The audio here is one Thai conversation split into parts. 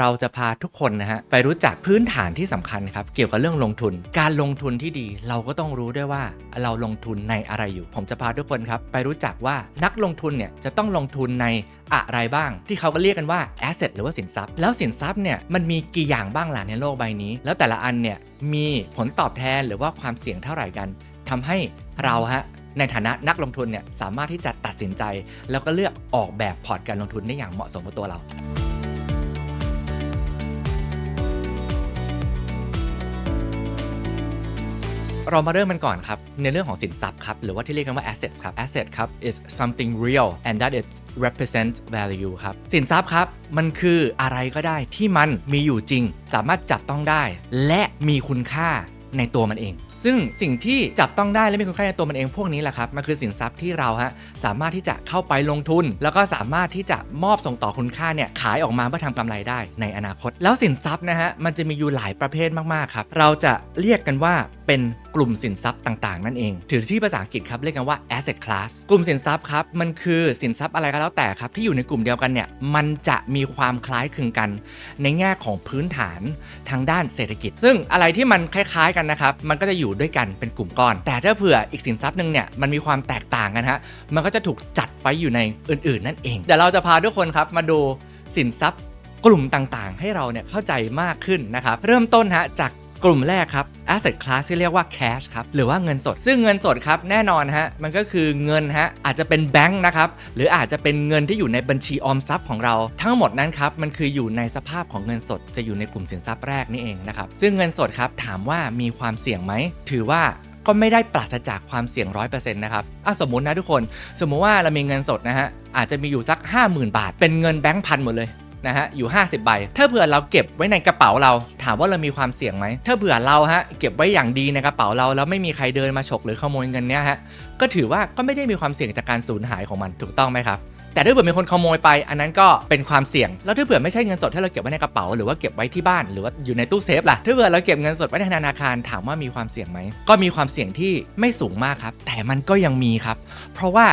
เราจะพาทุกคนนะฮะไปรู้จักพื้นฐานที่สำคัญครับเกี่ยวกับเรื่องลงทุน การลงทุนที่ดี เราก็ต้องรู้ด้วยว่าเราลงทุนในอะไรอยู่ ผมจะพาทุกคนครับไปรู้จักว่านักลงทุนเนี่ยจะต้องลงทุนในอะไรบ้าง ที่เขาก็เรียกกันว่า asset หรือว่าสินทรัพย์ แล้วสินทรัพย์เนี่ยมันมีกี่อย่างบ้างล่ะในโลกใบนี้ แล้วแต่ละอันเนี่ยมีผลตอบแทนหรือว่าความเสี่ยงเท่าไหร่กันทำให้เราฮะในฐานะนักลงทุนเนี่ยสามารถที่จะตัดสินใจ แล้วก็เลือกออกแบบพอร์ตการลงทุนได้อย่างเหมาะสมกับตัวเรา เรามาเริ่มมันก่อนครับ ในเรื่องของสินทรัพย์ครับ หรือว่าที่เรียกกันว่า asset ครับ asset ครับ is something real and that it represents value ครับ สินทรัพย์ครับ มันคืออะไรก็ได้ที่มันมีอยู่จริง สามารถจับต้องได้ และมีคุณค่าในตัวมันเองซึ่งสิ่งที่จับต้องได้และมีคุณค่าในตัวมันเองพวกนี้แหละครับมันคือสินทรัพย์ที่เราฮะสามารถที่จะเข้าไปลงทุน แล้วก็สามารถที่จะมอบส่งต่อคุณค่าเนี่ยขายออกมาเพื่อทำกำไรได้ในอนาคต แล้วสินทรัพย์นะฮะมันจะมีอยู่หลายประเภทมากๆครับเราจะเรียกกันว่าเป็นกลุ่มสินทรัพย์ต่างๆ นั่นเอง ถือที่ภาษาอังกฤษครับเรียกกันว่า asset class กลุ่มสินทรัพย์ครับ มันคือสินทรัพย์อะไรก็แล้วแต่ครับ ที่อยู่ในกลุ่มเดียวกันเนี่ย มันจะมีความคล้ายคลึงกัน ในแง่ของพื้นฐานทางด้านเศรษฐกิจ ซึ่งอะไรที่มันคล้ายๆกันนะครับ มันก็จะอยู่ด้วยกันเป็นกลุ่มก้อน แต่ถ้าเผื่ออีกสินทรัพย์หนึ่งเนี่ยมันมีความแตกต่างกันฮะมันก็จะถูกจัดไว้อยู่ในอื่นๆ นั่นเองเดี๋ยวเราจะพาทุกคนครับมาดูสินทรัพย์กลุ่มต่างๆ ให้เราเนี่ยเข้าใจมากขึ้นนะครับเริ่มต้นฮะจาก กลุ่มแรกครับ asset class ที่เรียกว่า cash ครับ หรือว่าเงินสด ซึ่งเงินสดครับ แน่นอนฮะ มันก็คือเงินฮะ อาจจะเป็นแบงค์นะครับ หรืออาจจะเป็นเงินที่อยู่ในบัญชีออมทรัพย์ของเรา ทั้งหมดนั้นครับ มันคืออยู่ในสภาพของเงินสด จะอยู่ในกลุ่มสินทรัพย์แรกนี่เองนะครับ ซึ่งเงินสดครับ ถามว่ามีความเสี่ยงไหม ถือว่าก็ไม่ได้ปราศจากความเสี่ยง 100%นะครับอะสมมตินะทุกคน สมมุติว่าเรามีเงินสดนะฮะ อาจจะมีอยู่สัก 50,000 บาท เป็นเงินแบงค์พันหมดเลย นะฮะอยู่ 50 ใบ ถ้าเผื่อเราเก็บไว้ในกระเป๋าเรา ถามว่าเรามีความเสี่ยงไหม ถ้าเผื่อเราฮะเก็บไว้อย่างดีในกระเป๋าเราแล้วไม่มีใครเดินมาฉกหรือขโมยเงินเนี้ยฮะก็ถือว่าก็ไม่ได้มีความเสี่ยงจากการสูญหายของมันถูกต้องไหมครับ แต่ถ้าเผื่อมีคนขโมยไป อันนั้นก็เป็นความเสี่ยง แล้วถ้าเผื่อไม่ใช่เงินสดที่เราเก็บไว้ในกระเป๋า หรือว่าเก็บไว้ที่บ้านหรือว่าอยู่ในตู้เซฟล่ะถ้าเผื่อเราเก็บเงินสดไว้ในธนาคารถามว่ามีความเสี่ยงไหมก็มีความเสี่ยงที่ไม่สูงมากครับ แต่มันก็ยังมีครับ เพราะว่า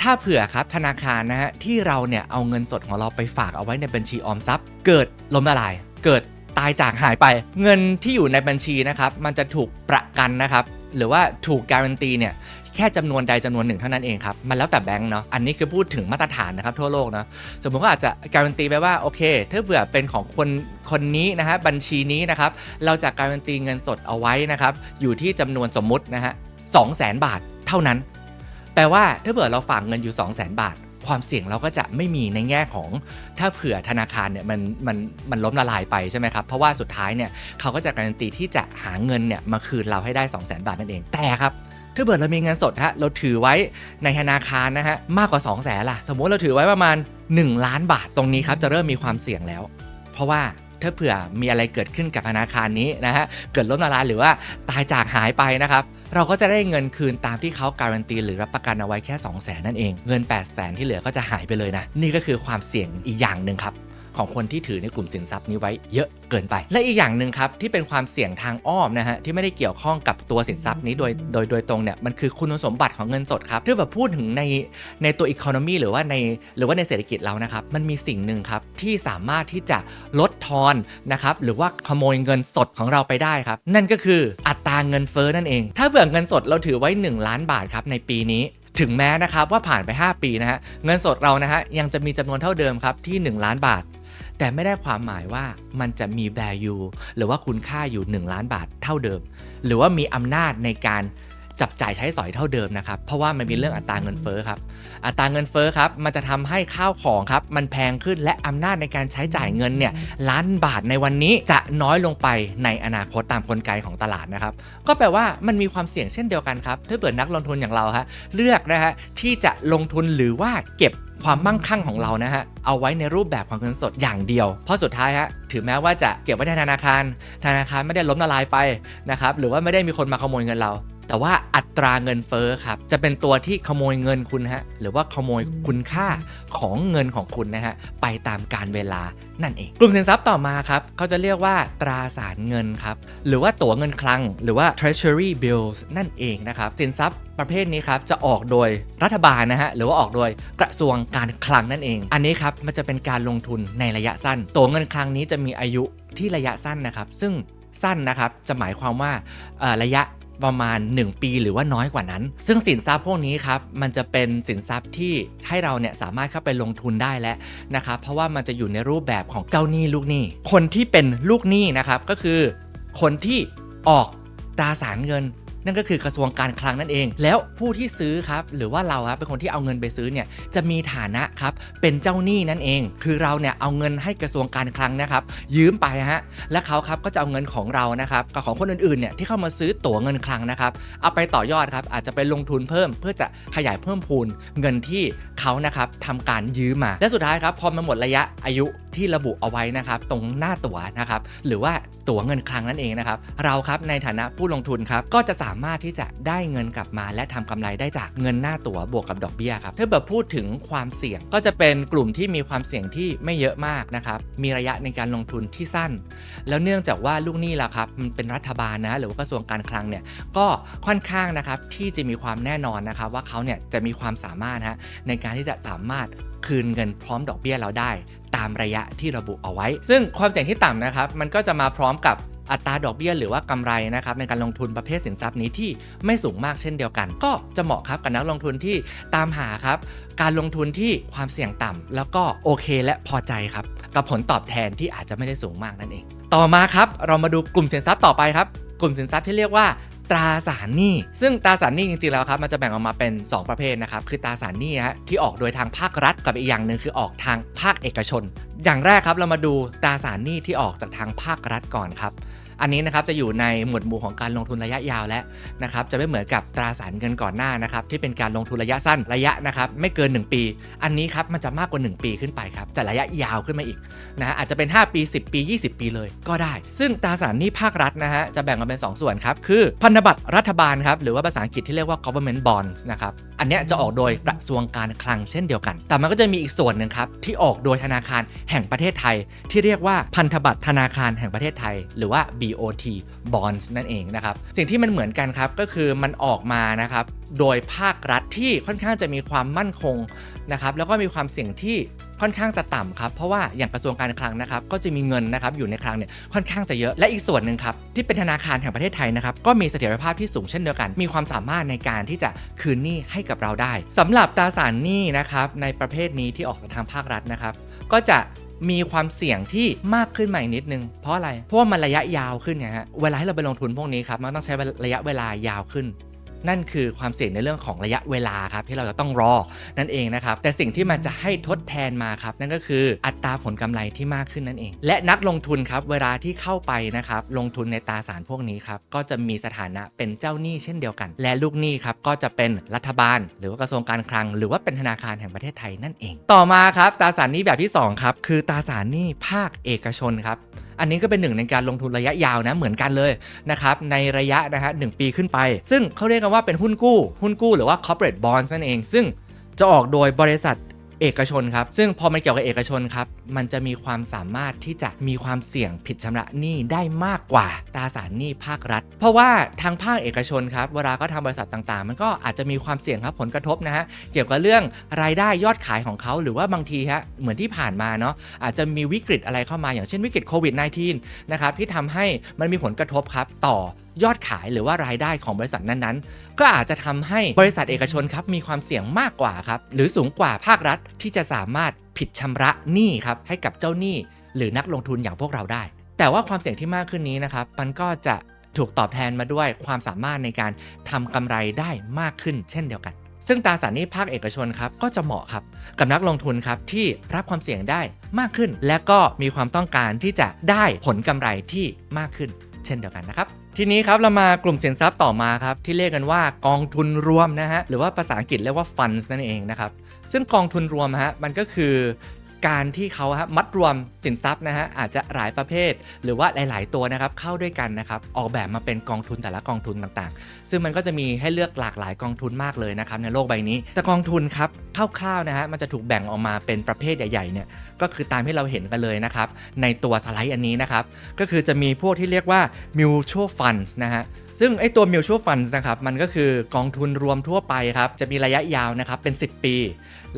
ถ้าเผื่อครับธนาคารนะฮะที่เราเนี่ยเอาเงินสดของเราไปฝากเอาไว้ในบัญชีออมทรัพย์ เกิดล้มละลาย เกิดตายจากหายไป เงินที่อยู่ในบัญชีนะครับมันจะถูกประกันนะครับหรือว่าถูกการันตีเนี่ยแค่จำนวนใดจำนวนหนึ่งเท่านั้นเองครับ มันแล้วแต่แบงค์เนาะอันนี้คือพูดถึงมาตรฐานนะครับทั่วโลกเนาะสมมุติก็อาจจะการันตีไปว่าโอเค ถ้าเผื่อเป็นของคนคนนี้นะฮะบัญชีนี้นะครับเราจะการันตีเงินสดเอาไว้นะครับอยู่ที่จำนวนสมมุตินะฮะสองแสนบาทเท่านั้น แปลว่าถ้าเผื่อเราฝากเงินอยู่ 2 0 0 0 0 0บาทความเสี่ยงเราก็จะไม่มีในแง่ของถ้าเผื่อธนาคารเนี่ยมันมันมันล้มละลายไปใช่ไหมครับ เพราะว่าสุดท้ายเนี่ยเขาก็จะการันตีที่จะหาเงินเนี่ยมาคืนเราให้ได้ 2 0 0 0 0 0 บาทนั่นเองแต่ครับ ถ้าเกิดเรามีเงินสดฮะเราถือไว้ในธนาคารนะฮะมากกว่า 2 0 0แสนล่ะ สมมุติเราถือไว้ประมาณ 1 ล้านบาทตรงนี้ครับจะเริ่มมีความเสี่ยงแล้ว เพราะว่าถ้าเผื่อมีอะไรเกิดขึ้นกับธนาคารนี้นะฮะเกิดล้มละลายหรือว่าตายจากหายไปนะครับเราก็จะได้เงินคืนตามที่เขาการันตีหรือรับประกันเอาไว้แค่ 2 0 0แสนนั่นเองเงิน 8 0 0แสนที่เหลือก็จะหายไปเลยนะนี่ก็คือความเสี่ยงอีกอย่างหนึ่งครับ ของคนที่ถือในกลุ่มสินทรัพย์นี้ไว้เยอะเกินไป และอีกอย่างหนึ่งครับที่เป็นความเสี่ยงทางอ้อมนะฮะที่ไม่ได้เกี่ยวข้องกับตัวสินทรัพย์นี้โดยโดยโดยตรงเนี่ยมันคือคุณสมบัติของเงินสดครับที่แบบพูดถึงในในตัวอีโคโนมีหรือว่าในหรือว่าในเศรษฐกิจเรานะครับมันมีสิ่งหนึ่งครับที่สามารถที่จะลดทอนนะครับหรือว่าขโมยเงินสดของเราไปได้ครับนั่นก็คืออัตราเงินเฟ้อนั่นเอง ถ้าเผื่อเงินสดเราถือไว้ 1 ล้านบาทครับในปีนี้ถึงแม้นะครับว่าผ่านไป 5 ปีนะฮะเงินสดเรานะฮะยังจะมีจำนวนเท่าเดิมครับที่ 1 ล้านบาท แต่ไม่ได้ความหมายว่ามันจะมี value หรือว่าคุณค่าอยู่ 1 ล้านบาทเท่าเดิม หรือว่ามีอำนาจในการจับจ่ายใช้สอยเท่าเดิมนะครับ เพราะว่ามันมีเรื่องอัตราเงินเฟ้อครับ อัตราเงินเฟ้อครับ มันจะทำให้ข้าวของครับ มันแพงขึ้นและอำนาจในการใช้จ่ายเงินเนี่ยล้านบาทในวันนี้จะน้อยลงไปในอนาคตตามกลไกของตลาดนะครับ ก็แปลว่ามันมีความเสี่ยงเช่นเดียวกันครับ ถ้าเปิดนักลงทุนอย่างเราฮะเลือกนะฮะที่จะลงทุนหรือว่าเก็บ ความมั่งคั่งของเรานะฮะเอาไว้ในรูปแบบของเงินสดอย่างเดียว เพราะสุดท้ายฮะถึงแม้ว่าจะเก็บไว้ในธนาคาร ธนาคารไม่ได้ล้มละลายไปนะครับหรือว่าไม่ได้มีคนมาขโมยเงินเรา แต่ว่าอัตราเงินเฟ้อครับจะเป็นตัวที่ขโมยเงินคุณฮะหรือว่าขโมยคุณค่าของเงินของคุณนะฮะไปตามการเวลานั่นเอง กลุ่มสินทรัพย์ต่อมาครับเขาจะเรียกว่าตราสารเงินครับหรือว่าตั๋วเงินคลัง หรือว่า treasury bills นั่นเองนะครับสินทรัพย์ประเภทนี้ครับจะออกโดยรัฐบาลนะฮะหรือว่าออกโดยกระทรวงการคลังนั่นเอง อันนี้ครับมันจะเป็นการลงทุนในระยะสั้น ตั๋วเงินคลังนี้จะมีอายุที่ระยะสั้นนะครับ ซึ่งสั้นนะครับจะหมายความว่าระยะ ประมาณ 1 ปีหรือว่าน้อยกว่านั้น ซึ่งสินทรัพย์พวกนี้ครับมันจะเป็นสินทรัพย์ที่ให้เราเนี่ยสามารถเข้าไปลงทุนได้แล้วนะครับเพราะว่ามันจะอยู่ในรูปแบบของเจ้าหนี้ลูกหนี้ คนที่เป็นลูกหนี้นะครับก็คือคนที่ออกตราสารเงิน นั่นก็คือกระทรวงการคลังนั่นเอง แล้วผู้ที่ซื้อครับหรือว่าเราครับเป็นคนที่เอาเงินไปซื้อเนี่ยจะมีฐานะครับเป็นเจ้าหนี้นั่นเอง คือเราเนี่ยเอาเงินให้กระทรวงการคลังนะครับยืมไปฮะและเขาครับก็จะเอาเงินของเรานะครับกับของคนอื่นๆเนี่ยที่เข้ามาซื้อตั๋วเงินคลังนะครับเอาไปต่อยอดครับอาจจะไปลงทุนเพิ่ม เพื่อจะขยายเพิ่มพูนเงินที่เขานะครับทำการยืมมาและสุดท้ายครับพอมันหมดระยะอายุ ที่ระบุเอาไว้นะครับตรงหน้าตั๋วนะครับหรือว่าตั๋วเงินคลังนั่นเองนะครับเราครับในฐานะผู้ลงทุนครับก็จะสามารถที่จะได้เงินกลับมา และทำกำไรได้จากเงินหน้าตั๋วบวกกับดอกเบี้ยครับถ้าแบบพูดถึงความเสี่ยงก็จะเป็นกลุ่มที่มีความเสี่ยงที่ไม่เยอะมากนะครับมีระยะในการลงทุนที่สั้น แล้วเนื่องจากว่าลูกหนี้ล่ะครับมันเป็นรัฐบาลนะหรือว่ากระทรวงการคลังเนี่ยก็ค่อนข้างนะครับที่จะมีความแน่นอนนะครับว่าเขาเนี่ยจะมีความสามารถฮะในการที่จะสามารถ คืนเงินพร้อมดอกเบี้ยเราได้ตามระยะที่ระบุเอาไว้ ซึ่งความเสี่ยงที่ต่ำนะครับ มันก็จะมาพร้อมกับอัตราดอกเบี้ยหรือว่ากำไรนะครับในการลงทุนประเภทสินทรัพย์นี้ที่ไม่สูงมากเช่นเดียวกัน ก็จะเหมาะครับกับนักลงทุนที่ตามหาครับการลงทุนที่ความเสี่ยงต่ำแล้วก็โอเคและพอใจครับกับผลตอบแทนที่อาจจะไม่ได้สูงมากนั่นเอง ต่อมาครับเรามาดูกลุ่มสินทรัพย์ต่อไปครับ กลุ่มสินทรัพย์ที่เรียกว่า ตราสารหนี้ ซึ่งตราสารหนี้จริงๆแล้วครับมันจะแบ่งออกมาเป็น 2 ประเภทนะครับคือตราสารหนี้ฮะที่ออกโดยทางภาครัฐกับอีกอย่างหนึ่งคือออกทางภาคเอกชน อย่างแรกครับเรามาดูตราสารหนี้ที่ออกจากทางภาครัฐก่อนครับ อันนี้นะครับจะอยู่ในหมวดหมู่ของการลงทุนระยะยาวแล้วนะครับจะไม่เหมือนกับตราสารเงินก่อนหน้านะครับที่เป็นการลงทุนระยะสั้นระยะนะครับไม่เกิน 1 ปี อันนี้ครับมันจะมากกว่า 1 ปีขึ้นไปครับจะระยะยาวขึ้นมาอีกนะฮะอาจจะเป็น 5 ปี 10 ปี 20 ปีเลยก็ได้ ซึ่งตราสารหนี้ภาครัฐนะฮะจะแบ่งออกเป็น 2 ส่วนครับคือพันธบัตรรัฐบาลครับหรือว่าภาษาอังกฤษที่เรียกว่า government bonds นะครับอันนี้จะออกโดยกระทรวงการคลังเช่นเดียวกัน แต่มันก็จะมีอีกส่วนหนึ่งครับที่ออกโดยธนาคารแห่งประเทศไทย ที่เรียกว่าพันธบัตรธนาคารแห่งประเทศไทย หรือว่า BOT bonds นั่นเองนะครับ สิ่งที่มันเหมือนกันครับก็คือมันออกมานะครับโดยภาครัฐที่ค่อนข้างจะมีความมั่นคงนะครับแล้วก็มีความเสี่ยงที่ค่อนข้างจะต่ำครับ เพราะว่าอย่างกระทรวงการคลังนะครับ ก็จะมีเงินนะครับอยู่ในคลังเนี่ยค่อนข้างจะเยอะและอีกส่วนหนึ่งครับ ที่เป็นธนาคารแห่งประเทศไทยนะครับ ก็มีเสถียรภาพที่สูงเช่นเดียวกัน มีความสามารถในการที่จะคืนหนี้ให้กับเราได้สำหรับตราสารหนี้นะครับในประเภทนี้ที่ออกจากทางภาครัฐนะครับ ก็จะ มีความเสี่ยงที่มากขึ้นมาอีกนิดนึง เพราะอะไร เพราะว่ามันระยะยาวขึ้นไงฮะ เวลาที่เราไปลงทุนพวกนี้ครับ มันต้องใช้ระยะเวลายาวขึ้น นั่นคือความเสี่ยงในเรื่องของระยะเวลาครับที่เราจะต้องรอนั่นเองนะครับแต่สิ่งที่มันจะให้ทดแทนมาครับนั่นก็คืออัตราผลกำไรที่มากขึ้นนั่นเอง และนักลงทุนครับเวลาที่เข้าไปนะครับลงทุนในตราสารพวกนี้ครับก็จะมีสถานะเป็นเจ้าหนี้เช่นเดียวกัน และลูกหนี้ครับก็จะเป็นรัฐบาล หรือว่ากระทรวงการคลัง หรือว่าเป็นธนาคารแห่งประเทศไทยนั่นเอง ต่อมาครับตราสารหนี้แบบที่สองครับคือตราสารหนี้ภาคเอกชนครับ อันนี้ก็เป็นหนึ่งในการลงทุนระยะยาวนะเหมือนกันเลยนะครับในระยะนะฮะหปีขึ้นไป ซึ่งเขาเรียกกันว่าเป็นหุ้นกู้ หุ้นกู้หรือว่า corporate bonds นั่นเอง ซึ่งจะออกโดยบริษัท เอกชนครับ ซึ่งพอมันเกี่ยวกับเอกชนครับ มันจะมีความสามารถที่จะมีความเสี่ยงผิดชำระหนี้ได้มากกว่าตราสารหนี้ภาครัฐ เพราะว่าทางภาคเอกชนครับ เวลาก็ทำบริษัทต่างๆ มันก็อาจจะมีความเสี่ยงครับผลกระทบนะฮะ เกี่ยวกับเรื่องรายได้ยอดขายของเขาหรือว่าบางทีฮะ เหมือนที่ผ่านมาเนาะ อาจจะมีวิกฤตอะไรเข้ามาอย่างเช่นวิกฤตโควิด -19 นะครับที่ทำให้มันมีผลกระทบครับต่อ ยอดขายหรือว่ารายได้ของบริษัทนั้นๆ ก็อาจจะทำให้บริษัทเอกชนครับมีความเสี่ยงมากกว่าครับหรือสูงกว่าภาครัฐที่จะสามารถผิดชำระหนี้ครับให้กับเจ้าหนี้ หรือนักลงทุนอย่างพวกเราได้ แต่ว่าความเสี่ยงที่มากขึ้นนี้นะครับมันก็จะถูกตอบแทนมาด้วยความสามารถในการทำกำไรได้มากขึ้น เช่นเดียวกัน ซึ่งตราสารนี้ภาคเอกชนครับก็จะเหมาะครับกับนักลงทุนครับที่รับความเสี่ยงได้มากขึ้น และก็มีความต้องการที่จะได้ผลกำไรที่มากขึ้น เช่นเดียวกันนะครับทีนี้ครับเรามากลุ่มสินทรัพย์ต่อมาครับที่เรียกกันว่ากองทุนรวมนะฮะหรือว่าภาษาอังกฤษเรียกว่า funds นั่นเองนะครับซึ่งกองทุนรวมฮะมันก็คือการที่เขาฮะมัดรวมสินทรัพย์นะฮะอาจจะหลายประเภท หรือว่าหลาย ๆ ตัวนะครับเข้าด้วยกันนะครับออกแบบมาเป็นกองทุนแต่ละกองทุนต่างๆ ซึ่งมันก็จะมีให้เลือกหลากหลายกองทุนมากเลยนะครับในโลกใบนี้ แต่กองทุนครับคร่าวๆนะฮะมันจะถูกแบ่งออกมาเป็นประเภทใหญ่ๆเนี่ย ก็คือตามที่เราเห็นกันเลยนะครับ ในตัวสไลด์อันนี้นะครับ ก็คือจะมีพวกที่เรียกว่า mutual funds นะฮะ ซึ่งไอ้ตัว mutual funds นะครับ มันก็คือกองทุนรวมทั่วไปครับ จะมีระยะยาวนะครับ เป็น 10 ปี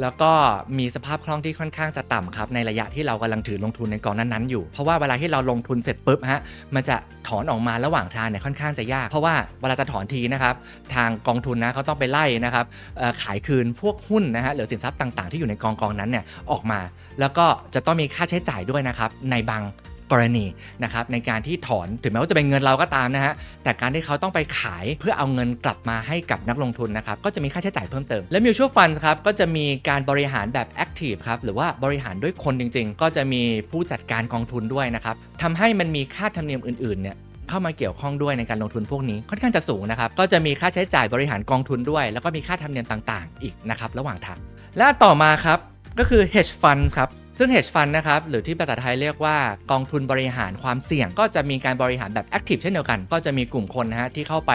แล้วก็มีสภาพคล่องที่ค่อนข้างจะต่ำครับ ในระยะที่เรากำลังถือลงทุนในกองนั้นๆอยู่ เพราะว่าเวลาที่เราลงทุนเสร็จปุ๊บฮะ มันจะถอนออกมาระหว่างทางเนี่ยค่อนข้างจะยาก เพราะว่าเวลาจะถอนทีนะครับ ทางกองทุนนะเขาต้องไปไล่นะครับขายคืนพวกหุ้นนะฮะหรือสินทรัพย์ต่างๆ ที่อยู่ในกองกองนั้นเนี่ยออกมา แล้วก็จะต้องมีค่าใช้จ่ายด้วยนะครับในบาง กรณีนะครับในการที่ถอนถึงแม้ว่าจะเป็นเงินเราก็ตามนะฮะแต่การที่เขาต้องไปขายเพื่อเอาเงินกลับมาให้กับนักลงทุนนะครับก็จะมีค่าใช้จ่ายเพิ่มเติมและ mutual fund ครับก็จะมีการบริหารแบบ active ครับหรือว่าบริหารด้วยคนจริง ๆ ก็จะมีผู้จัดการกองทุนด้วยนะครับทำให้มันมีค่าธรรมเนียมอื่นๆเนี่ยเข้ามาเกี่ยวข้องด้วยในการลงทุนพวกนี้ค่อนข้างจะสูงนะครับ ก็จะมีค่าใช้จ่ายบริหารกองทุนด้วย แล้วก็มีค่าธรรมเนียมต่างๆ อีกนะครับ ระหว่างทาง และต่อมาครับ ก็คือ hedge fund ครับซึ่ง hedge fund นะครับหรือที่ภาษาไทยเรียกว่ากองทุนบริหารความเสี่ยง ก็จะมีการบริหารแบบ active เช่นเดียวกัน ก็จะมีกลุ่มคนนะฮะที่เข้าไป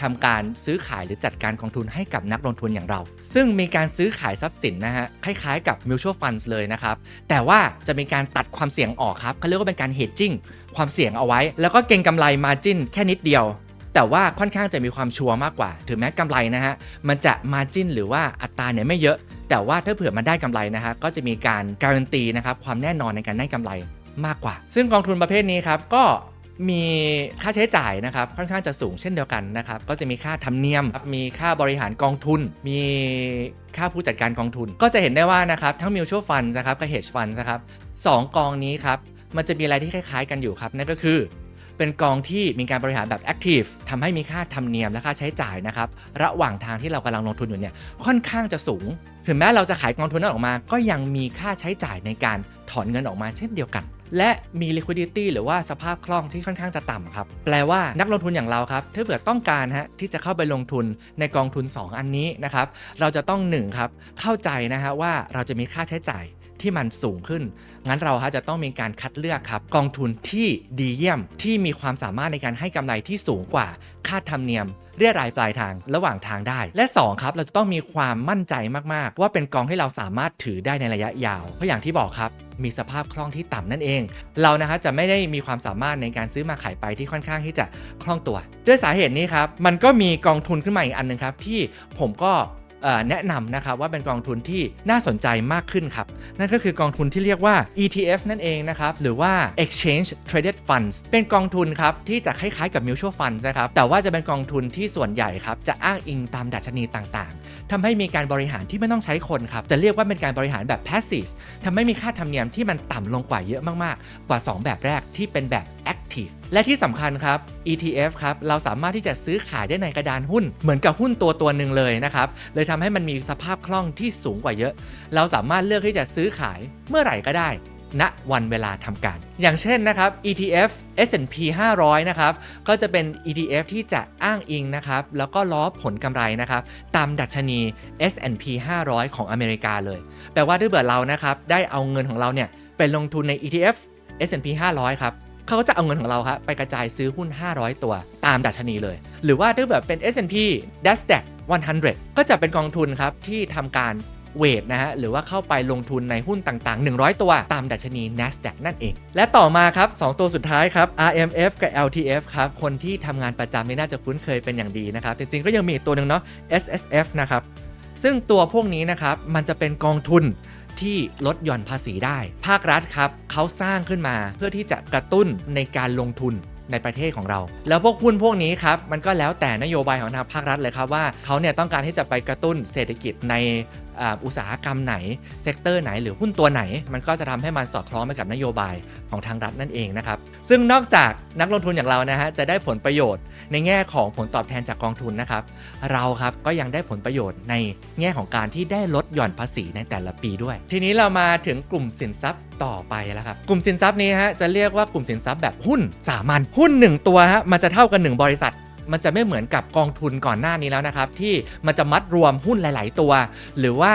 ทำการซื้อขายหรือจัดการกองทุนให้กับนักลงทุนอย่างเรา ซึ่งมีการซื้อขายทรัพย์สินนะฮะคล้ายๆกับ mutual funds เลยนะครับแต่ว่าจะมีการตัดความเสี่ยงออกครับเขาเรียกว่าเป็นการ hedging ความเสี่ยงเอาไว้ แล้วก็เก็งกำไร margin แค่นิดเดียวแต่ว่าค่อนข้างจะมีความชัวร์มากกว่า ถึงแม้กำไรนะฮะ มันจะ margin หรือว่าอัตราเนี่ยไม่เยอะ แต่ว่าถ้าเผื่อมันได้กำไรนะฮะก็จะมีการการันตีนะครับความแน่นอนในการได้กำไรมากกว่า ซึ่งกองทุนประเภทนี้ครับก็มีค่าใช้จ่ายนะครับค่อนข้างจะสูงเช่นเดียวกันนะครับก็จะมีค่าธรรมเนียม มีค่าบริหารกองทุน มีค่าผู้จัดการกองทุน ก็จะเห็นได้ว่านะครับทั้ง mutual fund นะครับกับ hedge fund นะครับสองกองนี้ครับมันจะมีอะไรที่คล้ายๆกันอยู่ครับนั่นก็คือ เป็นกองที่มีการบริหารแบบ Active ทำให้มีค่าธรรมเนียมและค่าใช้จ่ายนะครับระหว่างทางที่เรากำลังลงทุนอยู่เนี่ยค่อนข้างจะสูง ถึงแม้เราจะขายกองทุนนั้นออกมา ก็ยังมีค่าใช้จ่ายในการถอนเงินออกมาเช่นเดียวกัน และมี liquidity หรือว่าสภาพคล่องที่ค่อนข้างจะต่ำครับแปลว่านักลงทุนอย่างเราครับถ้าเผื่อต้องการฮะที่จะเข้าไปลงทุนในกองทุน 2 อันนี้นะครับเราจะต้อง1ครับเข้าใจนะฮะว่าเราจะมีค่าใช้จ่าย ที่มันสูงขึ้น งั้นเราจะต้องมีการคัดเลือกครับ กองทุนที่ดีเยี่ยมที่มีความสามารถในการให้กำไรที่สูงกว่าค่าธรรมเนียมเรียรายปลายทางระหว่างทางได้ และ 2 ครับ เราจะต้องมีความมั่นใจมากๆ ว่าเป็นกองที่เราสามารถถือได้ในระยะยาว เพราะอย่างที่บอกครับมีสภาพคล่องที่ต่ำนั่นเอง เรานะฮะจะไม่ได้มีความสามารถในการซื้อมาขายไปที่ค่อนข้างที่จะคล่องตัว ด้วยสาเหตุนี้ครับ มันก็มีกองทุนขึ้นมาอีกอันหนึงครับ ที่ผมก็ แนะนำนะครับว่าเป็นกองทุนที่น่าสนใจมากขึ้นครับ นั่นก็คือกองทุนที่เรียกว่า ETF นั่นเองนะครับ หรือว่า Exchange Traded Funds เป็นกองทุนครับ ที่จะคล้ายๆกับ Mutual Funds นะครับ แต่ว่าจะเป็นกองทุนที่ส่วนใหญ่ครับ จะอ้างอิงตามดัชนีต่างๆทำให้มีการบริหารที่ไม่ต้องใช้คนครับ จะเรียกว่าเป็นการบริหารแบบ Passive ทำให้มีค่าธรรมเนียมที่มันต่ำลงกว่าเยอะมากๆ กว่า 2 แบบแรกที่เป็นแบบ Active และที่สำคัญครับ ETF ครับเราสามารถที่จะซื้อขายได้ในกระดานหุ้น เหมือนกับหุ้นตัวตัวหนึ่งเลยนะครับเลยทำให้มันมีสภาพคล่องที่สูงกว่าเยอะ เราสามารถเลือกที่จะซื้อขายเมื่อไหร่ก็ได้ณวันเวลาทำการ อย่างเช่นนะครับ ETF S&P 500 นะครับ ก็จะเป็น ETF ที่จะอ้างอิงนะครับ แล้วก็ล้อผลกำไรนะครับ ตามดัชนี S&P 500 ของอเมริกาเลย แปลว่าถ้าเกิดเรานะครับ ได้เอาเงินของเราเนี่ยไปลงทุนใน ETF S&P 500 ครับ เขาก็จะเอาเงินของเราครับไปกระจายซื้อหุ้น 500 ตัวตามดัชนีเลย หรือว่าถ้าแบบเป็น S&P NASDAQ 100 ก็จะเป็นกองทุนครับที่ทำการเวทนะฮะหรือว่าเข้าไปลงทุนในหุ้นต่างๆ 100 ตัวตามดัชนี NASDAQ นั่นเอง และต่อมาครับ 2 ตัวสุดท้ายครับ RMF กับ LTF ครับคนที่ทำงานประจำนี่น่าจะคุ้นเคยเป็นอย่างดีนะครับ จริงๆ ก็ยังมีตัวหนึ่งเนาะ SSF นะครับซึ่งตัวพวกนี้นะครับมันจะเป็นกองทุน ที่ลดหย่อนภาษีได้ ภาครัฐครับเขาสร้างขึ้นมาเพื่อที่จะกระตุ้นในการลงทุนในประเทศของเรา แล้วพวกหุ้นพวกนี้ครับ มันก็แล้วแต่นโยบายของทางภาครัฐเลยครับว่าเขาเนี่ยต้องการที่จะไปกระตุ้นเศรษฐกิจในอุตสาหกรรมไหน เซกเตอร์ไหนหรือหุ้นตัวไหน มันก็จะทำให้มันสอดคล้องไปกับนโยบายของทางรัฐนั่นเองนะครับ ซึ่งนอกจากนักลงทุนอย่างเรานะฮะจะได้ผลประโยชน์ในแง่ของผลตอบแทนจากกองทุนนะครับ เราครับก็ยังได้ผลประโยชน์ในแง่ของการที่ได้ลดหย่อนภาษีในแต่ละปีด้วย ทีนี้เรามาถึงกลุ่มสินทรัพย์ต่อไปแล้วครับ กลุ่มสินทรัพย์นี้ฮะจะเรียกว่ากลุ่มสินทรัพย์แบบหุ้นสามัญหุ้น 1 ตัวฮะมันจะเท่ากัน1บริษัท มันจะไม่เหมือนกับกองทุนก่อนหน้านี้แล้วนะครับที่มันจะมัดรวมหุ้นหลาย ๆ ตัว หรือว่า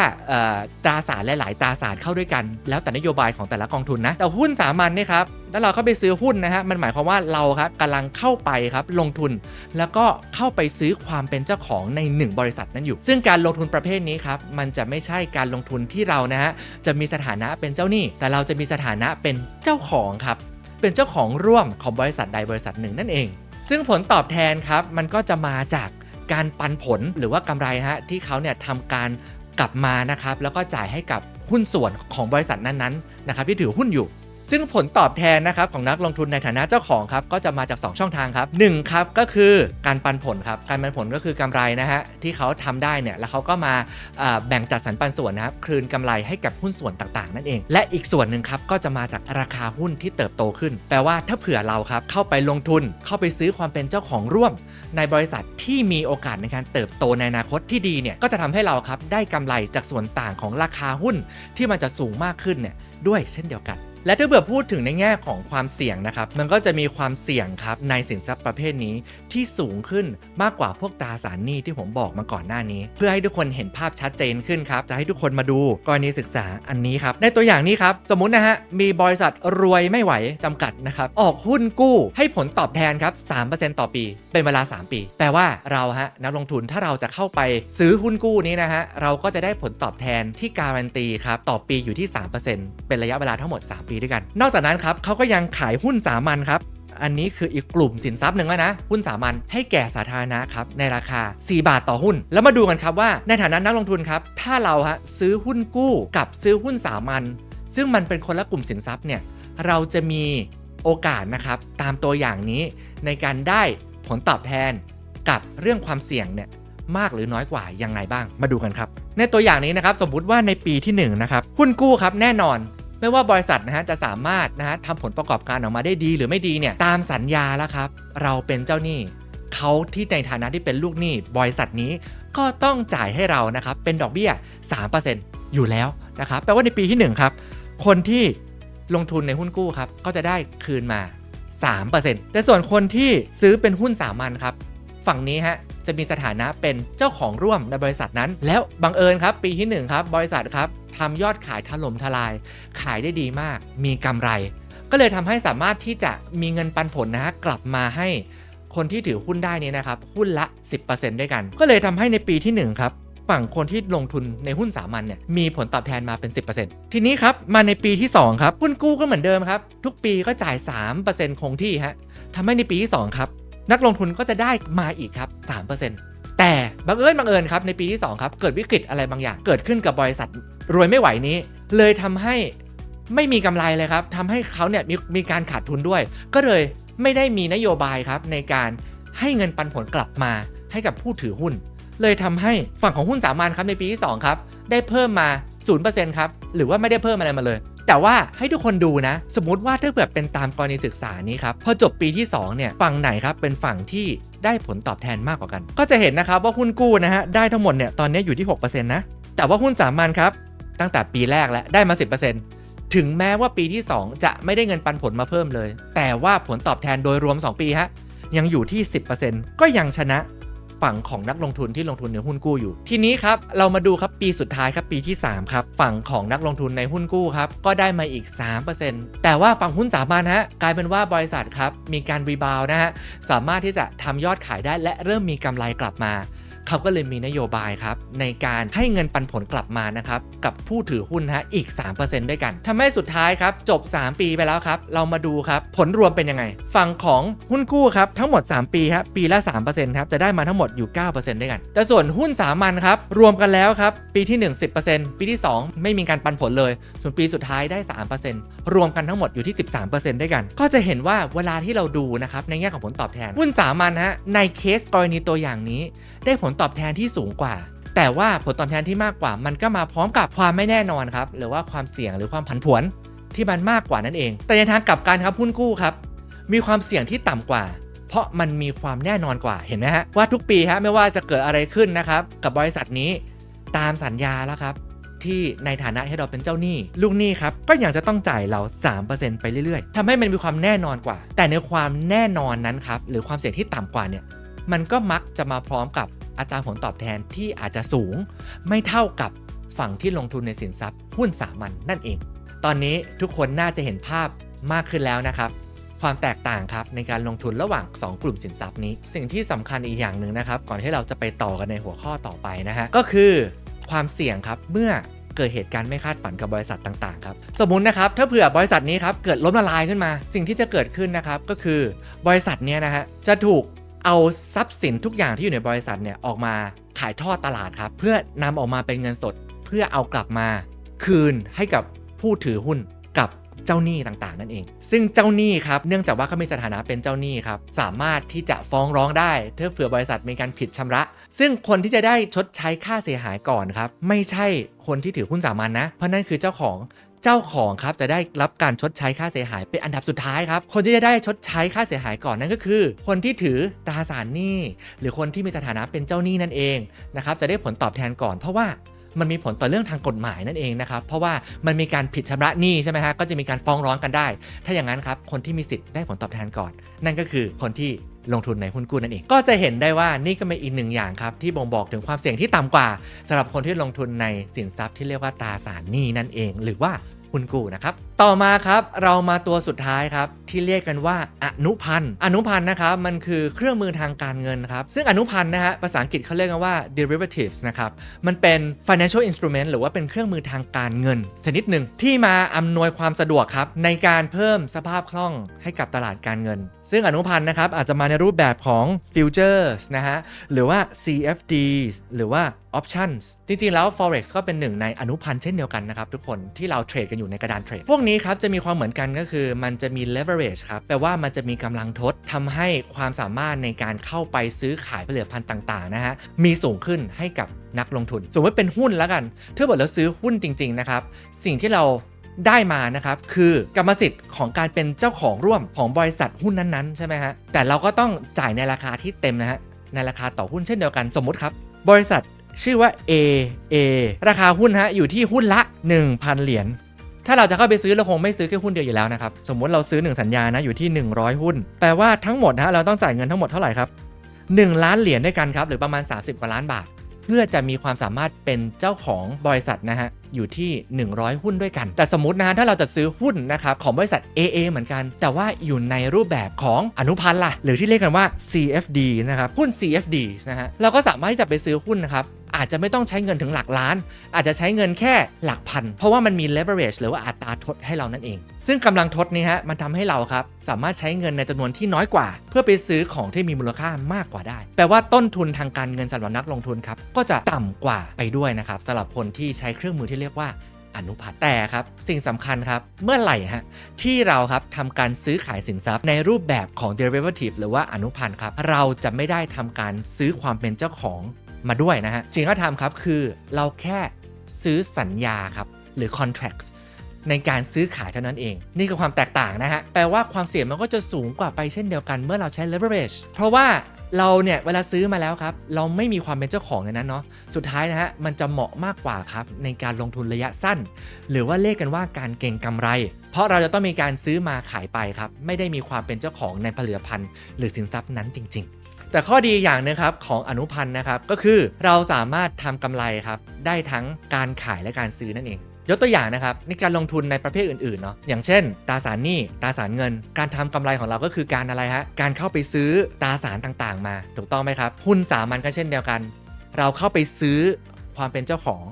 ตราสารหลาย ๆ ตราสารเข้าด้วยกัน แล้วแต่นโยบายของแต่ละกองทุนนะแต่หุ้นสามัญเนี่ยครับแล้วเราเข้าไปซื้อหุ้นนะฮะมันหมายความว่าเราครับกำลังเข้าไปครับลงทุน แล้วก็เข้าไปซื้อความเป็นเจ้าของในหนึ่งบริษัทนั้นอยู่ ซึ่งการลงทุนประเภทนี้ครับมันจะไม่ใช่การลงทุนที่เรานะฮะจะมีสถานะเป็นเจ้าหนี้ แต่เราจะมีสถานะเป็นเจ้าของครับเป็นเจ้าของร่วมของบริษัทใดบริษัทหนึ่งนั่นเอง ซึ่งผลตอบแทนครับมันก็จะมาจากการปันผลหรือว่ากำไรฮะที่เขาเนี่ยทำการกลับมานะครับแล้วก็จ่ายให้กับหุ้นส่วนของบริษัทนั้นๆนะครับที่ถือหุ้นอยู่ ซึ่งผลตอบแทนนะครับของนักลงทุนในฐานะเจ้าของครับก็จะมาจาก 2 ช่องทางครับ1ครับก็คือการปันผลครับการปันผลก็คือกำไรนะฮะที่เขาทำได้เนี่ยแล้วเขาก็มาแบ่งจัดสรรปันส่วนนะครับคืนกำไรให้กับหุ้นส่วนต่างๆ นั่นเอง และอีกส่วนหนึ่งครับก็จะมาจากราคาหุ้นที่เติบโตขึ้น แปลว่าถ้าเผื่อเราครับเข้าไปลงทุนเข้าไปซื้อความเป็นเจ้าของร่วม ในบริษัทที่มีโอกาสในการเติบโตในอนาคตที่ดีเนี่ยก็จะทำให้เราครับได้กำไรจากส่วนต่างของราคาหุ้นที่มันจะสูงมากขึ้นเนี่ยด้วยเช่นเดียวกัน และถ้าเบื่อพูดถึงในแง่ของความเสี่ยงนะครับ มันก็จะมีความเสี่ยงครับในสินทรัพย์ประเภทนี้ ที่สูงขึ้นมากกว่าพวกตราสารหนี้ที่ผมบอกมาก่อนหน้านี้ เพื่อให้ทุกคนเห็นภาพชัดเจนขึ้นครับจะให้ทุกคนมาดูกรณีศึกษาอันนี้ครับในตัวอย่างนี้ครับสมมุตินะฮะมีบริษัทรวยไม่ไหวจำกัดนะครับออกหุ้นกู้ให้ผลตอบแทนครับ3%ต่อปี เป็นเวลา 3 ปี แปลว่าเราฮะนักลงทุนถ้าเราจะเข้าไปซื้อหุ้นกู้นี้นะฮะเราก็จะได้ผลตอบแทนที่การันตีครับต่อปีอยู่ที่ 3%เป็นระยะเวลาทั้งหมด 3 ปีด้วยกัน นอกจากนั้นครับเขาก็ยังขายหุ้นสามัญครับ อันนี้คืออีกกลุ่มสินทรัพย์หนึ่งแล้วนะ หุ้นสามัญให้แก่สาธารณะครับในราคา 4 บาทต่อหุ้น แล้วมาดูกันครับว่าในฐานะนักลงทุนครับถ้าเราฮะซื้อหุ้นกู้กับซื้อหุ้นสามัญซึ่งมันเป็นคนละกลุ่มสินทรัพย์เนี่ยเราจะมีโอกาสนะครับตามตัวอย่างนี้ในการได้ผลตอบแทนกับเรื่องความเสี่ยงเนี่ยมากหรือน้อยกว่ายังไงบ้างมาดูกันครับ ในตัวอย่างนี้นะครับสมมุติว่าในปีที่1นะครับหุ้นกู้ครับแน่นอน ไม่ว่าบริษัทนะฮะจะสามารถนะฮะทำผลประกอบการออกมาได้ดีหรือไม่ดีเนี่ยตามสัญญาแล้วครับ เราเป็นเจ้าหนี้เขาที่ในฐานะที่เป็นลูกหนี้บริษัทนี้ก็ต้องจ่ายให้เรานะครับเป็นดอกเบี้ย 3%อยู่แล้วนะครับแปลว่าในปีที่ 1 ครับ คนที่ลงทุนในหุ้นกู้ครับก็จะได้คืนมา 3%แต่ส่วนคนที่ซื้อเป็นหุ้นสามัญครับ ฝั่งนี้ฮะ จะมีสถานะเป็นเจ้าของร่วมในบริษัทนั้น แล้วบังเอิญครับ ปีที่1ครับบริษัทครับทำยอดขายถล่มทลาย ขายได้ดีมาก มีกำไร ก็เลยทำให้สามารถที่จะมีเงินปันผลนะฮะกลับมาให้คนที่ถือหุ้นได้นี้นะครับหุ้นละ 10%ด้วยกัน ก็เลยทำให้ในปีที่1ครับฝั่งคนที่ลงทุนในหุ้นสามัญเนี่ยมีผลตอบแทนมาเป็น 10%ทีนี้ครับ มาในปีที่ 2 ครับ หุ้นกู้ก็เหมือนเดิมครับ ทุกปีก็จ่าย 3%คงที่ฮะทำให้ในปีที่ 2 ครับ นักลงทุนก็จะได้มาอีกครับ 3%แต่บังเอิญบังเอิญครับในปีที่ 2 ครับ เกิดวิกฤตอะไรบางอย่าง เกิดขึ้นกับบริษัทรวยไม่ไหวนี้ เลยทำให้ไม่มีกำไรเลยครับทำให้เขาเนี่ยมีมีการขาดทุนด้วย ก็เลยไม่ได้มีนโยบายครับในการให้เงินปันผลกลับมาให้กับผู้ถือหุ้น เลยทำให้ฝั่งของหุ้นสามัญครับในปีที่2ครับได้เพิ่มมา0%ครับหรือว่าไม่ได้เพิ่มอะไรมาเลย แต่ว่าให้ทุกคนดูนะ สมมติว่าถ้าเกิดเป็นตามกรณีศึกษานี้ครับ พอจบปีที่ 2 เนี่ย ฝั่งไหนครับ เป็นฝั่งที่ได้ผลตอบแทนมากกว่ากัน ก็จะเห็นนะครับว่าหุ้นกู้นะฮะ ได้ทั้งหมดเนี่ย ตอนนี้อยู่ที่ 6%นะ แต่ว่าหุ้นสามัญครับ ตั้งแต่ปีแรกแล้วได้มา 10%ถึงแม้ว่าปีที่ 2 จะไม่ได้เงินปันผลมาเพิ่มเลย แต่ว่าผลตอบแทนโดยรวม 2 ปีฮะยังอยู่ที่ 10%ก็ยังชนะ ฝั่งของนักลงทุนที่ลงทุนในหุ้นกู้อยู่ ทีนี้ครับเรามาดูครับปีสุดท้ายครับปีที่3ครับฝั่งของนักลงทุนในหุ้นกู้ครับก็ได้มาอีก 3%แต่ว่าฝั่งหุ้นสามัญฮะกลายเป็นว่าบริษัทครับมีการรีบาวนะฮะสามารถที่จะทำยอดขายได้และเริ่มมีกำไรกลับมา เขาก็เลยมีนโยบายครับในการให้เงินปันผลกลับมานะครับกับผู้ถือหุ้นฮะอีก 3%ด้วยกันทำให้สุดท้ายครับจบ 3 ปีไปแล้วครับ เรามาดูครับผลรวมเป็นยังไง ฝั่งของหุ้นกู้ครับทั้งหมด 3 ปีครับปีละ3%ครับจะได้มาทั้งหมดอยู่ 9%ด้วยกัน แต่ส่วนหุ้นสามัญครับรวมกันแล้วครับปีที่ 1 10%ปีที่ 2 ไม่มีการปันผลเลย ส่วนปีสุดท้ายได้ 3%รวมกันทั้งหมดอยู่ที่ 13%ด้วยกัน ก็จะเห็นว่าเวลาที่เราดูนะครับในแง่ของผลตอบแทนหุ้นสามัญฮะในเคสกรณีตัวอย่างนี้ ได้ผลตอบแทนที่สูงกว่าแต่ว่าผลตอบแทนที่มากกว่ามันก็มาพร้อมกับความไม่แน่นอนครับ หรือว่าความเสี่ยงหรือความผันผวนที่มันมากกว่านั่นเอง แต่ในทางกลับกันครับหุ้นกู้ครับ มีความเสี่ยงที่ต่ำกว่า เพราะมันมีความแน่นอนกว่าเห็นไหมฮะว่าทุกปีฮะไม่ว่าจะเกิดอะไรขึ้นนะครับ กับบริษัทนี้ตามสัญญาแล้วครับ ที่ในฐานะให้เราเป็นเจ้าหนี้ ลูกหนี้ครับก็ยังจะต้องจ่ายเรา 3%ไปเรื่อยๆทำให้มันมีความแน่นอนกว่า แต่ในความแน่นอนนั้นครับหรือความเสี่ยงที่ต่ำกว่าเนี่ยมันก็มักจะมาพร้อมกับอัตราผลตอบแทนที่อาจจะสูง ไม่เท่ากับฝั่งที่ลงทุนในสินทรัพย์หุ้นสามัญนนั่นเอง ตอนนี้ทุกคนน่าจะเห็นภาพมากขึ้นแล้วนะครับ ความแตกต่างครับในการลงทุนระหว่าง 2 กลุ่มสินทรัพย์นี้ สิ่งที่สำคัญอีกอย่างหนึ่งนะครับ ก่อนที่เราจะไปต่อกันในหัวข้อต่อไปนะฮะก็คือ ความเสี่ยงครับเมื่อเกิดเหตุการณ์ไม่คาดฝันกับบริษัทต่างๆครับสมมุตินะครับถ้าเผื่อบริษัทนี้ครับเกิดล้มละลายขึ้นมา สิ่งที่จะเกิดขึ้นนะครับก็คือบริษัทนี้นะฮะจะถูกเอาทรัพย์สินทุกอย่างที่อยู่ในบริษัทเนี่ยออกมาขายทอดตลาดครับเพื่อนำออกมาเป็นเงินสด เพื่อเอากลับมาคืนให้กับผู้ถือหุ้นกับเจ้าหนี้ต่างๆ นั่นเอง ซึ่งเจ้าหนี้ครับเนื่องจากว่าเขามีสถานะเป็นเจ้าหนี้ครับสามารถที่จะฟ้องร้องได้ถ้าเผื่อบริษัทมีการผิดชำระ ซึ่งคนที่จะได้ชดใช้ค่าเสียหายก่อนครับ ไม่ใช่คนที่ถือหุ้นสามัญนนะ เพราะนั่นคือเจ้าของเจ้าของครับจะได้รับการชดใช้ค่าเสียหายเป็นอันดับสุดท้ายครับ คนที่จะได้ชดใช้ค่าเสียหายก่อนนั่นก็คือ คนที่ถือตราสารหนี้ หรือคนที่มีสถานะเป็นเจ้าหนี้นั่นเองนะครับจะได้ผลตอบแทนก่อนเพราะว่ามันมีผลต่อเรื่องทางกฎหมายนั่นเองนะครับ เพราะว่ามันมีการผิดชำระหนี้ใช่ไหมฮะก็จะมีการฟ้องร้องกันได้ ถ้าอย่างนั้นครับคนที่มีสิทธิ์ได้ผลตอบแทนก่อน นั่นก็คือคนที่ ลงทุนในหุ้นกู้นั่นเอง ก็จะเห็นได้ว่านี่ก็เป็นอีกหนึ่งอย่างครับ ที่บ่งบอกถึงความเสี่ยงที่ต่ำกว่าสำหรับคนที่ลงทุนในสินทรัพย์ที่เรียกว่าตราสารหนี้นั่นเอง หรือว่าหุ้นกู้นะครับ ต่อมาครับเรามาตัวสุดท้ายครับที่เรียกกันว่าอนุพันธ์อนุพันธ์นะครับมันคือเครื่องมือทางการเงินครับซึ่งอนุพันธ์นะฮะภาษาอังกฤษเขาเรียกกันว่า derivatives นะครับมันเป็น financial instrument หรือว่าเป็นเครื่องมือทางการเงิน ชนิดหนึ่งที่มาอำนวยความสะดวกครับในการเพิ่มสภาพคล่องให้กับตลาดการเงิน ซึ่งอนุพันธ์นะครับอาจจะมาในรูปแบบของ futures นะฮะหรือว่า CFD หรือว่า options จริงๆแล้ว forex ก็เป็นหนึ่งในอนุพันธ์เช่นเดียวกันนะครับทุกคนที่เราเทรดกันอยู่ในกระดานเทรดพวกนี้ครับจะมีความเหมือนกันก็คือ มันจะมี leverage ครับแปลว่ามันจะมีกำลังทดทำให้ความสามารถในการเข้าไปซื้อขายผลิตภัณฑ์ต่างๆนะฮะมีสูงขึ้นให้กับนักลงทุน สมมติเป็นหุ้นแล้วกันถ้าเกิดเราซื้อหุ้นจริง ๆ นะครับ สิ่งที่เราได้มานะครับ คือกรรมสิทธิ์ของการเป็นเจ้าของร่วมของบริษัทหุ้นนั้นๆใช่ไหมฮะแต่เราก็ต้องจ่ายในราคาที่เต็มนะฮะในราคาต่อหุ้นเช่นเดียวกันสมมติครับ บริษัทชื่อว่า AA ราคาหุ้นฮะอยู่ที่หุ้นละ 1,000 เหรียญ ถ้าเราจะเข้าไปซื้อเราคงไม่ซื้อแค่หุ้นเดียวอยู่แล้วนะครับ สมมุติเราซื้อ 1 สัญญานะอยู่ที่ 100 หุ้น แปลว่าทั้งหมดฮะเราต้องจ่ายเงินทั้งหมดเท่าไหร่ครับ 1 ล้านเหรียญด้วยกันครับ หรือประมาณ 30 กว่าล้านบาท เพื่อจะมีความสามารถเป็นเจ้าของบริษัทนะฮะอยู่ที่ 100 หุ้นด้วยกัน แต่สมมตินะฮะถ้าเราจะซื้อหุ้นนะครับของบริษัท AA เหมือนกัน แต่ว่าอยู่ในรูปแบบของอนุพันธ์ล่ะหรือที่เรียกกันว่า CFD นะครับหุ้น CFD นะฮะเราก็สามารถที่จะไปซื้อหุ้นนะครับ อาจจะไม่ต้องใช้เงินถึงหลักล้าน อาจจะใช้เงินแค่หลักพัน เพราะว่ามันมี leverage หรือว่าอัตราทดให้เรานั่นเอง ซึ่งกำลังทดนี้ฮะมันทำให้เราครับสามารถใช้เงินในจำนวนที่น้อยกว่า เพื่อไปซื้อของที่มีมูลค่ามากกว่าได้ แปลว่าต้นทุนทางการเงินสำหรับนักลงทุนครับก็จะต่ำกว่าไปด้วยนะครับสำหรับคนที่ใช้เครื่องมือที่เรียกว่าอนุพันธ์แต่ครับ สิ่งสำคัญครับ เมื่อไหร่ฮะที่เราครับทำการซื้อขายสินทรัพย์ในรูปแบบของ derivative หรือว่าอนุพันธ์ครับ เราจะไม่ได้ทำการซื้อความเป็นเจ้าของ มาด้วยนะฮะ สิ่งที่เราทำครับคือเราแค่ซื้อสัญญาครับ หรือ contracts ในการซื้อขายเท่านั้นเอง นี่คือความแตกต่างนะฮะ แปลว่าความเสี่ยงมันก็จะสูงกว่าไปเช่นเดียวกันเมื่อเราใช้ leverage เพราะว่าเราเนี่ยเวลาซื้อมาแล้วครับ เราไม่มีความเป็นเจ้าของในนั้นเนาะสุดท้ายนะฮะมันจะเหมาะมากกว่าครับ ในการลงทุนระยะสั้น หรือว่าเรียกกันว่าการเก็งกำไร เพราะเราจะต้องมีการซื้อมาขายไปครับ ไม่ได้มีความเป็นเจ้าของในผลิตภัณฑ์ หรือสินทรัพย์นั้นจริง ๆ แต่ข้อดีอย่างหนึงครับของอนุพันธ์นะครับก็คือเราสามารถทำกำไรครับได้ทั้งการขายและการซื้อนั่นเองยกตัวอย่างนะครับในการลงทุนในประเภทอื่นๆเนาะอย่างเช่น ตราสารหนี้ตราสารเงิน การทำกำไรของเราก็คือการอะไรฮะการเข้าไปซื้อตราสารต่างๆ มา ถูกต้องไหมครับหุ้นสามัญก็เช่นเดียวกัน เราเข้าไปซื้อความเป็นเจ้าของ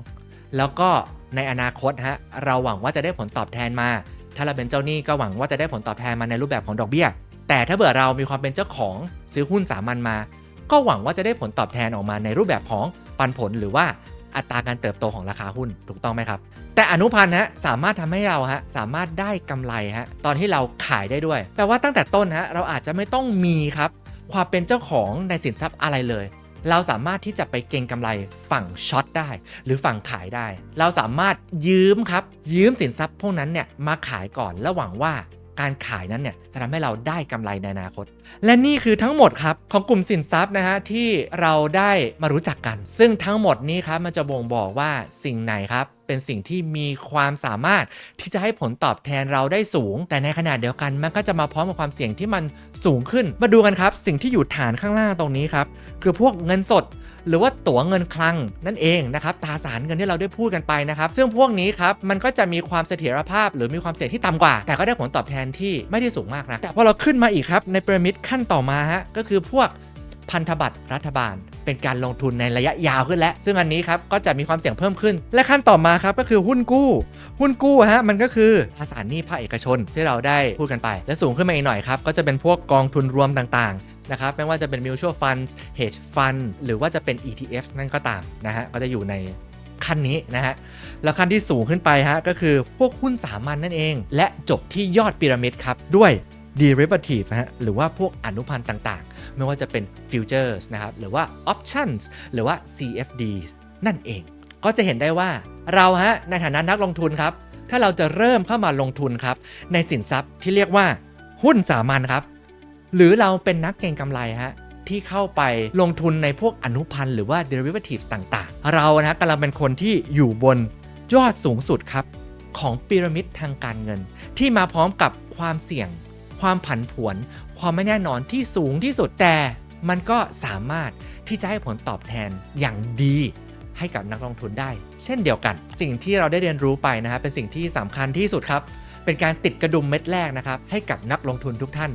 แล้วก็ในอนาคตฮะเราหวังว่าจะได้ผลตอบแทนมา ถ้าเราเป็นเจ้าหนี้ก็หวังว่าจะได้ผลตอบแทนมาในรูปแบบของดอกเบี้ย แต่ถ้าเบื่อเรามีความเป็นเจ้าของซื้อหุ้นสามัญมา ก็หวังว่าจะได้ผลตอบแทนออกมาในรูปแบบของปันผลหรือว่าอัตราการเติบโตของราคาหุ้นถูกต้องไหมครับ แต่อนุพันธ์ฮะสามารถทำให้เราฮะสามารถได้กำไรฮะตอนที่เราขายได้ด้วยแปลว่าตั้งแต่ต้นฮะเราอาจจะไม่ต้องมีครับความเป็นเจ้าของในสินทรัพย์อะไรเลย เราสามารถที่จะไปเก็งกำไรฝั่งช็อตได้ หรือฝั่งขายได้ เราสามารถยืมครับยืมสินทรัพย์พวกนั้นเนี่ยมาขายก่อนแล้วหวังว่า การขายนั้นเนี่ยจะทำให้เราได้กำไรในอนาคต และนี่คือทั้งหมดครับของกลุ่มสินทรัพย์นะฮะที่เราได้มารู้จักกัน ซึ่งทั้งหมดนี้ครับมันจะบ่งบอกว่าสิ่งไหนครับเป็นสิ่งที่มีความสามารถที่จะให้ผลตอบแทนเราได้สูง แต่ในขณะเดียวกันมันก็จะมาพร้อมกับความเสี่ยงที่มันสูงขึ้น มาดูกันครับ สิ่งที่อยู่ฐานข้างล่างตรงนี้ครับ คือพวกเงินสด หรือว่าตั๋วเงินคลังนั่นเองนะครับตราสารเงินที่เราได้พูดกันไปนะครับ ซึ่งพวกนี้ครับมันก็จะมีความเสถียรภาพ หรือมีความเสี่ยงที่ต่ำกว่า แต่ก็ได้ผลตอบแทนที่ไม่ได้สูงมากนะแต่พอเราขึ้นมาอีกครับในพีระมิดขั้นต่อมาฮะก็คือพวกพันธบัตรรัฐบาลเป็นการลงทุนในระยะยาวขึ้นแล้ว ซึ่งอันนี้ครับก็จะมีความเสี่ยงเพิ่มขึ้น และขั้นต่อมาครับก็คือหุ้นกู้ หุ้นกู้ฮะมันก็คือตราสารหนี้ภาคเอกชนที่เราได้พูดกันไป และสูงขึ้นมาอีกหน่อยครับก็จะเป็นพวกกองทุนรวมต่างๆ นะครับไม่ว่าจะเป็น mutual fund hedge fund หรือว่าจะเป็น ETF นั่นก็ตามนะฮะก็จะอยู่ในขั้นนี้นะฮะ แล้วขั้นที่สูงขึ้นไปฮะก็คือพวกหุ้นสามัญนนั่นเอง และจบที่ยอดพีระมิดครับ ด้วย derivative ฮะหรือว่าพวกอนุพันธ์ต่างๆ ไม่ว่าจะเป็น futures นะครับ หรือว่า options หรือว่า CFDs นั่นเอง ก็จะเห็นได้ว่าเราฮะในฐานะนักลงทุนครับ ถ้าเราจะเริ่มเข้ามาลงทุนครับ ในสินทรัพย์ที่เรียกว่าหุ้นสามัญครับ หรือเราเป็นนักเก็งกำไรฮะที่เข้าไปลงทุนในพวกอนุพันธ์หรือว่า derivative ต่าง ๆ เรานะกำลังเป็นคนที่อยู่บนยอดสูงสุดครับ ของพีระมิดทางการเงิน ที่มาพร้อมกับความเสี่ยง ความผันผวน ความไม่แน่นอนที่สูงที่สุดแต่มันก็สามารถที่จะให้ผลตอบแทนอย่างดีให้กับนักลงทุนได้ เช่นเดียวกัน สิ่งที่เราได้เรียนรู้ไปนะครับเป็นสิ่งที่สำคัญที่สุดครับ เป็นการติดกระดุมเม็ดแรกนะครับให้กับนักลงทุนทุกท่าน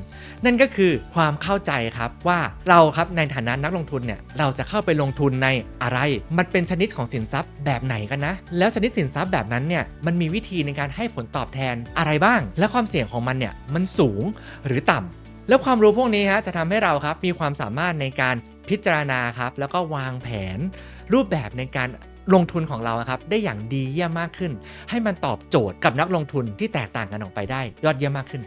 นั่นก็คือความเข้าใจครับว่าเราครับในฐานะนักลงทุนเนี่ยเราจะเข้าไปลงทุนในอะไร มันเป็นชนิดของสินทรัพย์แบบไหนกันนะ แล้วชนิดสินทรัพย์แบบนั้นเนี่ยมันมีวิธีในการให้ผลตอบแทนอะไรบ้าง และความเสี่ยงของมันเนี่ยมันสูงหรือต่ำแล้วความรู้พวกนี้ฮะจะทำให้เราครับมีความสามารถในการพิจารณาครับแล้วก็วางแผนรูปแบบในการ ลงทุนของเราครับได้อย่างดีเยี่ยมมากขึ้น ให้มันตอบโจทย์กับนักลงทุนที่แตกต่างกันออกไปได้ยอดเยี่ยมมากขึ้น